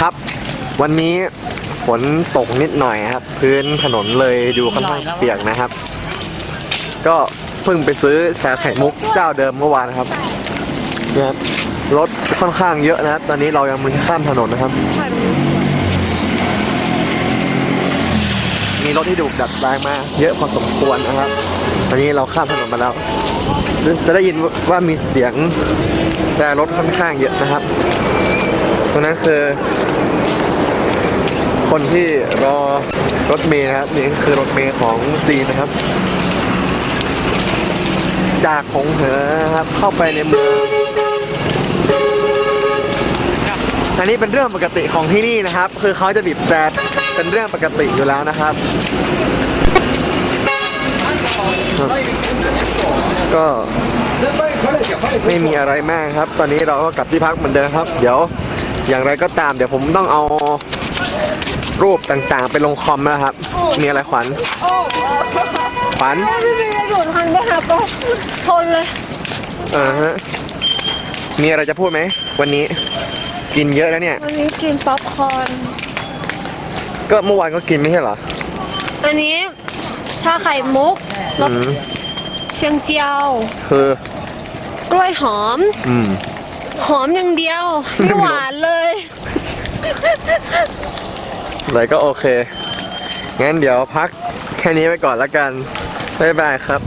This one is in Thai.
ครับ วันนี้ฝนตกนิดหน่อยครับ พื้นถนนเลยดูค่อนข้างเปียกนะครับ ก็เพิ่งไปซื้อชาไข่มุกเจ้าเดิมเมื่อวานนะครับเนี่ยรถค่อนข้างเยอะนะครับ ตอนนี้เรายังมึงข้ามถนนนะครับ มีรถที่ถูดัดแปลงมาเยอะพอสมควรนะครับ ตอนนี้เราข้ามถนนมาแล้ว จะได้ยินว่ามีเสียงแต่รถค่อนข้างเยอะนะครับ ตรงนั้นคือ คนที่รอรถเมล์นะครับ นี่คือรถเมล์ของจีนนะครับ จากหงเหอนะครับ เข้าไปในเมืองอันนี้เป็นเรื่องปกติของที่นี่นะครับ คือเขาจะบีบแตรเป็นเรื่องปกติอยู่แล้วนะครับ ก็ไม่มีอะไรมากครับ ตอนนี้เราก็กลับที่พักเหมือนเดิมครับ เดี๋ยว อย่างไรก็ตามเดี๋ยวผมต้องเอารูปต่างๆ ไปลงคอมนะครับ มีอะไรขวัญ ขวัญพี่บีจะอยู่ทันไปหาปะทนเลยเออฮะ มีอะไรจะพูดไหม วันนี้ กินเยอะแล้วเนี่ย วันนี้กินป๊อปคอร์น ก็เมื่อวานก็กินไม่ใช่เหรอ อันนี้ชาไข่มุกรสอืมเชียงเจียว คือ กล้วยหอม อืม หอมอย่างเดียว ไม่หวานเล เลยก็โอเค งั้นเดี๋ยวพักแค่นี้ไปก่อนละกัน บ๊ายบายครับ